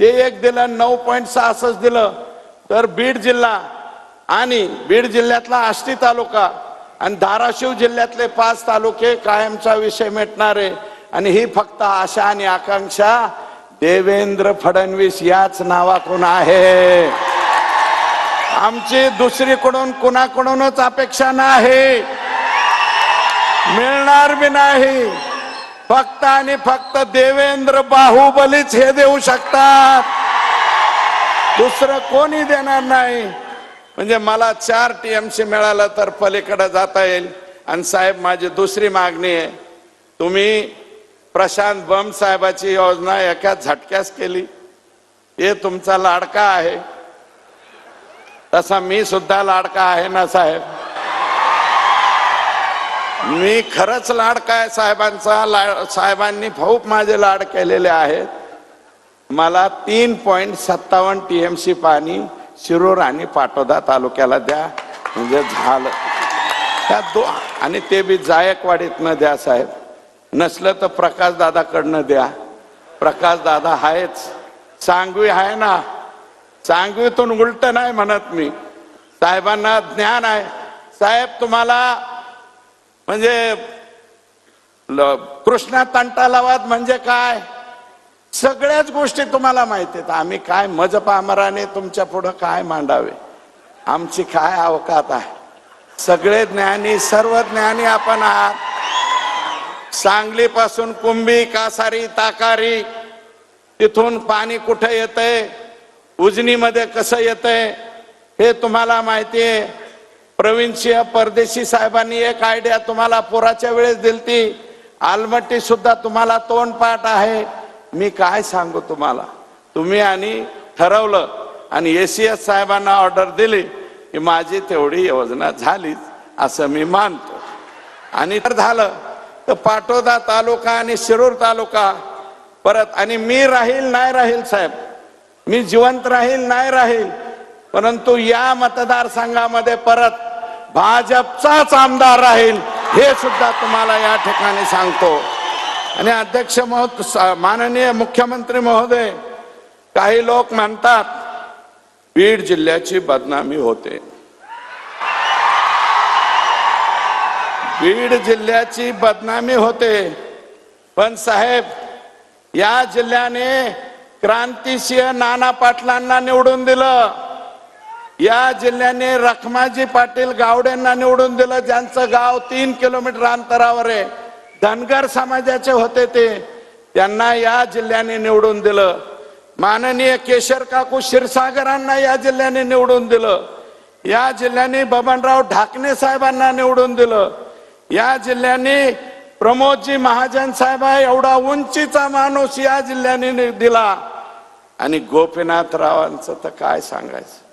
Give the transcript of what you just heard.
ते एक दिलं नऊ पॉईंट सहासष्ट दिलं. तर बीड जिल्हा आणि बीड जिल्ह्यातला आष्टी तालुका आणि धाराशिव जिल्ह्यातले पाच तालुके कायमचा विषय मिटणारे. आणि ही फक्त आशा आणि आकांक्षा देवेंद्र फडणवीस याच नावाकडून आहे. आमची दुसरीकडून कुणाकडूनच अपेक्षा नाही. मिळणार बी नाही. फक्त आणि फक्त देवेंद्र बाहुबलीच हे देऊ शकतात. दुसरं कोणी देणार नाही. म्हणजे मला चार टीएमसी मिळालं तर पलीकडे जाता येईल. आणि साहेब माझी दुसरी मागणी आहे. तुम्ही प्रशांत बम साहेबाची योजना एका झटक्यास केली. हे तुमचा लाडका आहे. तसा मी सुद्धा लाडका आहे ना साहेब? मी खरंच लाडका आहे साहेबांचा? ला साहेबांनी खूप माझे लाड केलेले आहेत. मला तीन पॉईंट सत्तावन्न टी एम सी पाणी शिरूर आणि पाटोदा तालुक्याला द्या. म्हणजे झालं. त्या दो आणि ते बी जायकवाडीतनं द्या साहेब. नसलं तर प्रकाशदादाकडनं द्या. प्रकाशदादा आहेच सांगवी आहे ना. सांगवीतून उलट नाही म्हणत मी. साहेबांना ज्ञान आहे. साहेब तुम्हाला म्हणजे ल- कृष्णा तंटालावाद म्हणजे काय? सगळ्याच गोष्टी तुम्हाला माहिती आहेत. आम्ही काय मजपामराने तुमच्या पुढं काय मांडावे? आमची काय अवकात आहे? सगळे ज्ञानी सर्व ज्ञानी आपण आहात. सांगलीपासून कुंभी कासारी ताकारी तिथून पाणी कुठे येतंय? उजनीमध्ये कसं येतंय? हे तुम्हाला माहिती आहे. प्रवीणसिंह परदेशी साहेबांनी एक आयडिया तुम्हाला पुराच्या वेळेस दिलती. आलमट्टी सुद्धा तुम्हाला तोंडपाठ आहे. मी काय सांगू तुम्हाला? तुम्ही आणि ठरवलं आणि ए सी एस साहेबांना ऑर्डर दिली की माझी तेवढी योजना झालीच असं मी मानतो. आणि तर झालं. तर पाटोदा तालुका आणि शिरूर तालुका परत आणि मी राहील नाही राहील साहेब. मी जिवंत राहील नाही राहील. परंतु या मतदारसंघामध्ये परत भाजपचाच आमदार राहील हे सुद्धा तुम्हाला या ठिकाणी सांगतो. आणि अध्यक्ष महोद माननीय मुख्यमंत्री महोदय काही लोक म्हणतात बीड जिल्ह्याची बदनामी होते. बीड जिल्ह्याची बदनामी होते. पण साहेब या जिल्ह्याने क्रांतिसिंह नाना पाटलांना निवडून दिलं. या जिल्ह्याने रखमाजी पाटील गावडेंना निवडून दिलं ज्यांचं गाव तीन किलोमीटर अंतरावर आहे. धनगर समाजाचे होते ते. त्यांना या जिल्ह्याने निवडून दिलं. माननीय केशर काकू क्षीरसागरांना या जिल्ह्याने निवडून दिलं. या जिल्ह्याने बबनराव ढाकणे साहेबांना निवडून दिलं. या जिल्ह्याने प्रमोदजी महाजन साहेब एवढा उंचीचा माणूस या जिल्ह्याने दिला. आणि गोपीनाथ रावांचं तर काय सांगायचं?